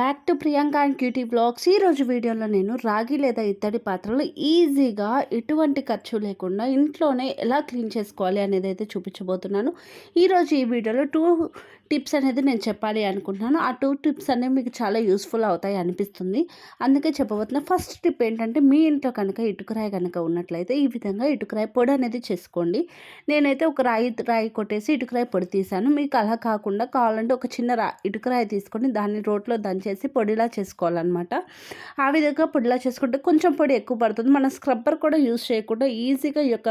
Back to Priyanka and cutie blogs ఈరోజు వీడియోలో నేను రాగి లేదా ఇత్తడి పాత్రలు ఈజీగా ఎటువంటి ఖర్చు లేకుండా ఇంట్లోనే ఎలా క్లీన్ చేసుకోవాలి అనేది అయితే చూపించబోతున్నాను. ఈరోజు ఈ వీడియోలో టూ టిప్స్ అనేది నేను చెప్పాలి అనుకుంటున్నాను. ఆ టూ టిప్స్ అనేవి మీకు చాలా యూస్ఫుల్ అవుతాయి అనిపిస్తుంది. అందుకే చెప్పబోతున్నా ఫస్ట్ టిప్ ఏంటంటే మీ ఇంట్లో కనుక ఇటుకరాయి కనుక ఉన్నట్లయితే ఈ విధంగా ఇటుకరాయి పొడి అనేది చేసుకోండి. నేనైతే ఒక రాయి రాయి కొట్టేసి ఇటుకరాయి పొడి తీసాను మీకు అలా కాకుండా కావాలంటే ఒక చిన్న రా ఇటుకరాయి తీసుకొని దాన్ని రోట్లో దంచేసి పొడిలా చేసుకోవాలన్నమాట. ఆ విధంగా పొడిలా చేసుకుంటే కొంచెం పొడి ఎక్కువ పడుతుంది. మన స్క్రబ్బర్ కూడా యూజ్ చేయకుండా ఈజీగా ఈ యొక్క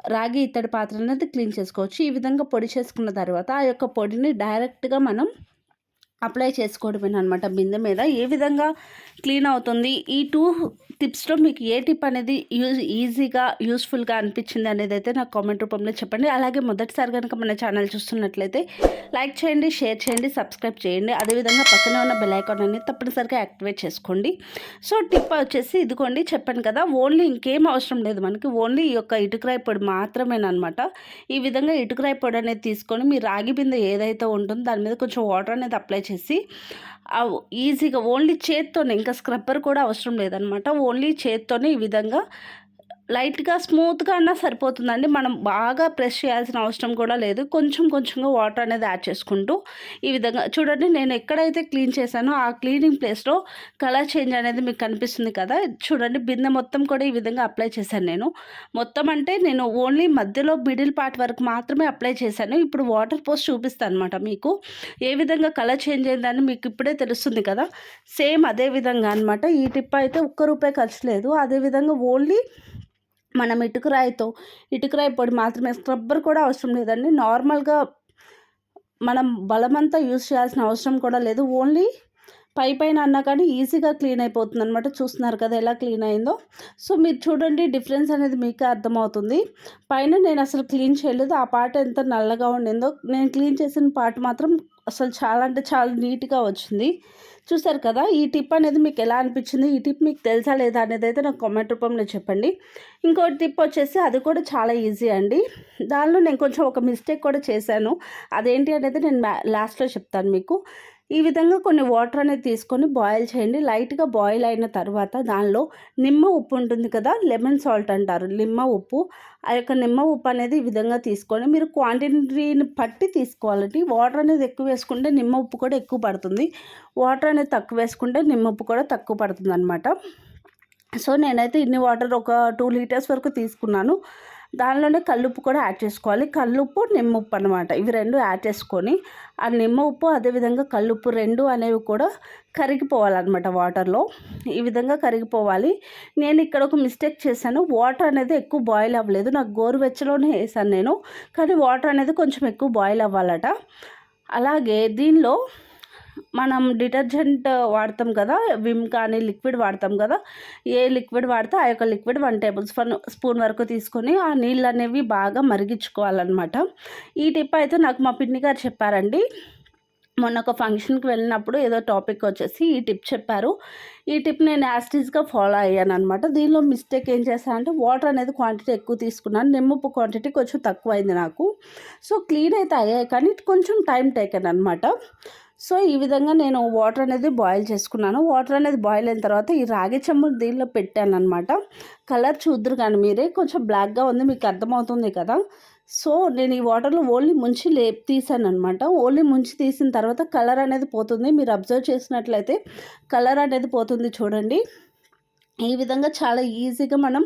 రాగి ఇత్తడి పాత్రలు అనేది క్లీన్ చేసుకోవచ్చు. ఈ విధంగా పొడి చేసుకున్న తర్వాత ఆ యొక్క పొడిని డైరెక్ట్గా మనం అప్లై చేసుకోవడమే అనమాట బిందె మీద. ఏ విధంగా క్లీన్ అవుతుంది? ఈ టూ టిప్స్లో మీకు ఏ టిప్ అనేది యూజ్ ఈజీగా యూస్ఫుల్గా అనిపించింది అనేది అయితే నాకు కామెంట్ రూపంలో చెప్పండి. అలాగే మొదటిసారి కనుక మన ఛానల్ చూస్తున్నట్లయితే లైక్ చేయండి షేర్ చేయండి సబ్స్క్రైబ్ చేయండి. అదేవిధంగా పక్కన ఉన్న బెల్ ఐకాన్ అనేది తప్పనిసరిగా యాక్టివేట్ చేసుకోండి. సో టిప్ వచ్చేసి ఇదిగోండి చెప్పాను కదా ఓన్లీ ఇంకేం అవసరం లేదు మనకి. ఓన్లీ ఈ యొక్క ఇటుకరాయి పొడి మాత్రమేనమాట ఈ విధంగా ఇటుకరాయి పొడి అనేది తీసుకొని మీ రాగి బిందె ఏదైతే ఉంటుందో దాని మీద కొంచెం వాటర్ అనేది అప్లై చేసి ఈజీగా ఓన్లీ చేత్తోనే ఇంకా స్క్రబ్బర్ కూడా అవసరం లేదనమాట. ఓన్లీ చేత్తోనే ఈ విధంగా లైట్గా స్మూత్గా అన్నా సరిపోతుందండి. మనం బాగా ప్రెస్ చేయాల్సిన అవసరం కూడా లేదు. కొంచెం కొంచెంగా వాటర్ అనేది యాడ్ చేసుకుంటూ ఈ విధంగా చూడండి నేను ఎక్కడైతే క్లీన్ చేశానో ఆ క్లీనింగ్ ప్లేస్లో కలర్ చేంజ్ అనేది మీకు కనిపిస్తుంది కదా చూడండి బిందె మొత్తం కూడా ఈ విధంగా అప్లై చేశాను నేను. మొత్తం అంటే నేను ఓన్లీ మధ్యలో మిడిల్ పార్ట్ వరకు మాత్రమే అప్లై చేశాను. ఇప్పుడు వాటర్ పోస్ట్ చూపిస్తాను అనమాట మీకు. ఏ విధంగా కలర్ చేంజ్ అయిందని మీకు ఇప్పుడే తెలుస్తుంది కదా. సేమ్ అదే విధంగా అనమాట ఈ టిప్ అయితే ఒక్క రూపాయి ఖర్చు లేదు. అదేవిధంగా ఓన్లీ మనం ఇటుకరాయితో ఇటుకరాయి పొడి మాత్రమే స్క్రబ్బర్ కూడా అవసరం లేదండి. నార్మల్గా మనం బలమంతా యూస్ చేయాల్సిన అవసరం కూడా లేదు. ఓన్లీ పై పైన అన్నా కానీ ఈజీగా క్లీన్ అయిపోతుంది అనమాట చూస్తున్నారు కదా ఎలా క్లీన్ అయిందో. సో మీరు చూడండి డిఫరెన్స్ అనేది మీకే అర్థమవుతుంది. పైన నేను అసలు క్లీన్ చేయలేదు. ఆ పార్ట్ ఎంత నల్లగా ఉండిందో. నేను క్లీన్ చేసిన పార్ట్ మాత్రం అసలు చాలా అంటే చాలా నీట్గా వచ్చింది. చూసారు కదా ఈ టిప్ అనేది మీకు ఎలా అనిపించింది? ఈ టిప్ మీకు తెలుసా లేదా అనేది అయితే నాకు కామెంట్ రూపంలో చెప్పండి. ఇంకోటి టిప్ వచ్చేసి అది కూడా చాలా ఈజీ అండి. దానిలో నేను కొంచెం ఒక మిస్టేక్ కూడా చేశాను. అదేంటి అనేది నేను లాస్ట్లో చెప్తాను మీకు. ఈ విధంగా కొన్ని వాటర్ అనేది తీసుకొని బాయిల్ చేయండి. లైట్గా బాయిల్ అయిన తర్వాత దానిలో నిమ్మ ఉప్పు ఉంటుంది కదా లెమన్ సాల్ట్ అంటారు. నిమ్మ ఉప్పు ఆ యొక్క నిమ్మ ఉప్పు అనేది ఈ విధంగా తీసుకొని మీరు క్వాంటిటీని పట్టి తీసుకోవాలండి. వాటర్ అనేది ఎక్కువ వేసుకుంటే నిమ్మ ఉప్పు కూడా ఎక్కువ పడుతుంది. వాటర్ అనేది తక్కువ వేసుకుంటే నిమ్మ ఉప్పు కూడా తక్కువ పడుతుంది అనమాట సో నేనైతే ఇన్ని వాటర్ ఒక టూ లీటర్స్ వరకు తీసుకున్నాను. దానిలోనే కల్లుప్పు కూడా యాడ్ చేసుకోవాలి. కల్లుప్పు నిమ్మప్పు అనమాట ఇవి రెండు యాడ్ చేసుకొని ఆ నిమ్మ ఉప్పు అదేవిధంగా కల్లుప్పు రెండు అనేవి కూడా కరిగిపోవాలన్నమాట వాటర్లో. ఈ విధంగా కరిగిపోవాలి. నేను ఇక్కడ ఒక మిస్టేక్ చేశాను. వాటర్ అనేది ఎక్కువ బాయిల్ అవ్వలేదు. నాకు గోరువెచ్చలోనే వేసాను నేను. కానీ వాటర్ అనేది కొంచెం ఎక్కువ బాయిల్ అవ్వాలట. అలాగే దీనిలో మనం డిటర్జెంట్ వాడతాం కదా విమ్ కానీ లిక్విడ్ వాడతాం కదా ఏ లిక్విడ్ వాడితే ఆ యొక్క liquid one tablespoon spoon వరకు తీసుకొని ఆ నీళ్ళు అనేవి బాగా మరిగించుకోవాలన్నమాట. ఈ టిప్ అయితే నాకు మా పిన్ని గారు చెప్పారండి. మొన్న ఒక ఫంక్షన్కి వెళ్ళినప్పుడు ఏదో టాపిక్ వచ్చేసి ఈ టిప్ చెప్పారు. ఈ టిప్ నేను యాస్టీస్గా ఫాలో అయ్యాను అనమాట దీనిలో మిస్టేక్ ఏం చేశాను అంటే వాటర్ అనేది క్వాంటిటీ ఎక్కువ తీసుకున్నాను. నిమ్మపు క్వాంటిటీ కొంచెం తక్కువ అయింది నాకు. సో క్లీన్ అయితే అయ్యాయి కానీ కొంచెం టైం టేకన్ అనమాట సో ఈ విధంగా నేను వాటర్ అనేది బాయిల్ చేసుకున్నాను. వాటర్ అనేది బాయిల్ అయిన తర్వాత ఈ రాగి చెంబు దీనిలో పెట్టాను అనమాట కలర్ చూద్దరు కానీ మీరే కొంచెం బ్లాక్గా ఉంది మీకు అర్థమవుతుంది కదా. సో నేను ఈ వాటర్లో ఓన్లీ ముంచి లే తీసాను అనమాట ఓన్లీ ముంచి తీసిన తర్వాత కలర్ అనేది పోతుంది. మీరు అబ్జర్వ్ చేసినట్లయితే కలర్ అనేది పోతుంది చూడండి. ఈ విధంగా చాలా ఈజీగా మనం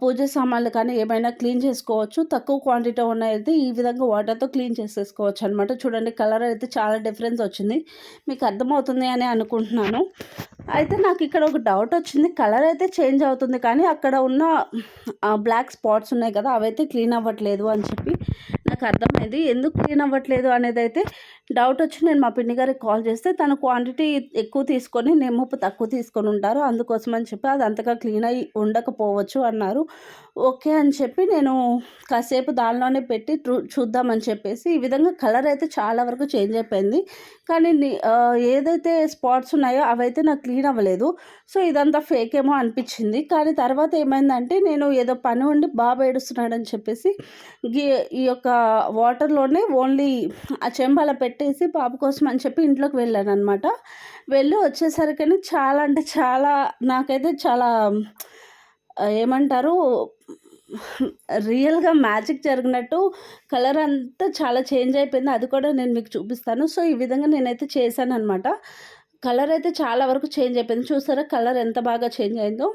పూజ సామాన్లు కానీ ఏమైనా క్లీన్ చేసుకోవచ్చు. తక్కువ క్వాంటిటీ ఉన్నాయైతే ఈ విధంగా వాటర్తో క్లీన్ చేసేసుకోవచ్చు అనమాట చూడండి కలర్ అయితే చాలా డిఫరెన్స్ వచ్చింది. మీకు అర్థమవుతుంది అని అనుకుంటున్నాను. అయితే నాకు ఇక్కడ ఒక డౌట్ వచ్చింది. కలర్ అయితే చేంజ్ అవుతుంది కానీ అక్కడ ఉన్న బ్లాక్ స్పాట్స్ ఉన్నాయి కదా అవైతే క్లీన్ అవ్వట్లేదు అని చెప్పి నాకు అర్థమైంది. ఎందుకు క్లీన్ అవ్వట్లేదు అనేది అయితే డౌట్ వచ్చి నేను మా పిన్ని గారికి కాల్ చేస్తే తన క్వాంటిటీ ఎక్కువ తీసుకొని నిమ్మప్పు తక్కువ తీసుకొని ఉంటారు. అందుకోసం అని చెప్పి అది అంతగా క్లీన్ అయ్యి ఉండకపోవచ్చు అన్నారు. ఓకే అని చెప్పి నేను కాసేపు దానిలోనే పెట్టి చూద్దామని చెప్పేసి ఈ విధంగా కలర్ అయితే చాలా వరకు చేంజ్ అయిపోయింది. కానీ ఏదైతే స్పాట్స్ ఉన్నాయో అవైతే నాకు క్లీన్ అవ్వలేదు. సో ఇదంతా ఫేక్ ఏమో అనిపించింది. కానీ తర్వాత ఏమైందంటే నేను ఏదో పని ఉండి బాగా ఏడుస్తున్నాడని చెప్పేసి ఈ యొక్క వాటర్‌లోనే ఓన్లీ ఆ చెంబు అలా పెట్టేసి పాప కోసం అని చెప్పి ఇంట్లోకి వెళ్ళాననమాట. వెళ్ళి వచ్చేసరికని చాలా అంటే చాలా నాకైతే చాలా ఏమంటారు రియల్‌గా మ్యాజిక్ జరిగినట్టు కలర్ అంతా చాలా చేంజ్ అయిపోయింది. అది కూడా నేను మీకు చూపిస్తాను. సో, ఈ విధంగా నేనైతే చేశాను అనమాట కలర్ అయితే చాలా వరకు చేంజ్ అయిపోయింది. చూసారా కలర్ ఎంత బాగా చేంజ్ అయిందో?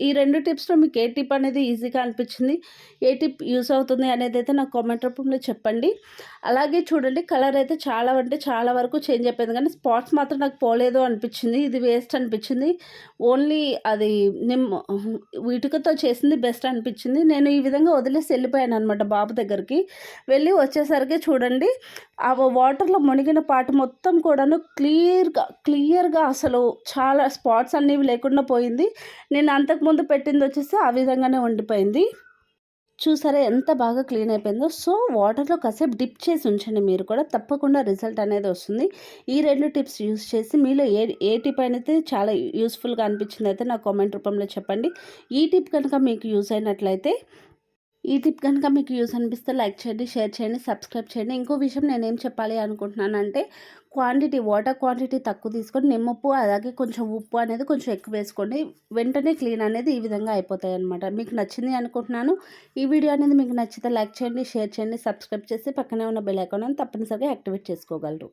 ఈ రెండు టిప్స్‌లో మీకు ఏ టిప్ అనేది ఈజీగా అనిపించింది? ఏ టిప్ యూస్ అవుతుంది అనేది అయితే నాకు కామెంట్ రూపంలో చెప్పండి. అలాగే చూడండి కలర్ అయితే చాలా అంటే చాలా వరకు చేంజ్ అయిపోయింది. కానీ స్పాట్స్ మాత్రం నాకు పోలేదు అనిపించింది. ఇది వేస్ట్ అనిపించింది. ఓన్లీ అది నిమ్ ఇటుకతో చేసింది బెస్ట్ అనిపించింది. నేను ఈ విధంగా వదిలేసి వెళ్ళిపోయాను అనమాట బాబు దగ్గరికి. వెళ్ళి వచ్చేసరికి చూడండి ఆ వాటర్‌లో మునిగిన పాట మొత్తం కూడాను క్లియర్‌గా క్లియర్‌గా అసలు చాలా స్పాట్స్ అనేవి లేకుండా పోయింది. నేను అంత అంతకుముందు పెట్టింది వచ్చేసి ఆ విధంగానే ఉండిపోయింది. చూసారా ఎంత బాగా క్లీన్ అయిపోయిందో? సో, వాటర్‌లో కాసేపు డిప్ చేసి ఉంచండి మీరు కూడా. తప్పకుండా రిజల్ట్ అనేది వస్తుంది. ఈ రెండు టిప్స్ యూజ్ చేసి మీలో ఏ ఏ టిప్ అనేది చాలా యూస్ఫుల్గా అనిపించింది అయితే నాకు కామెంట్ రూపంలో చెప్పండి. ఈ టిప్ కనుక మీకు యూజ్ అయినట్లయితే ఈ టిప్ కనుక మీకు యూస్ అనిపిస్తే లైక్ చేయండి, షేర్ చేయండి, సబ్స్క్రైబ్ చేయండి. ఇంకో విషయం నేనేం చెప్పాలి అనుకుంటున్నానంటే క్వాంటిటీ వాటర్ క్వాంటిటీ తక్కువ తీసుకొని నిమ్మప్పు అలాగే కొంచెం ఉప్పు అనేది కొంచెం ఎక్కువ వేసుకోండి. వెంటనే క్లీన్ అనేది ఈ విధంగా అయిపోతాయి అనమాట మీకు నచ్చింది అనుకుంటున్నాను. ఈ వీడియో అనేది మీకు నచ్చితే లైక్ చేయండి, షేర్ చేయండి, సబ్స్క్రైబ్ చేసి పక్కనే ఉన్న బెల్ ఐకాన్ తప్పనిసరిగా యాక్టివేట్ చేసుకోగలరు.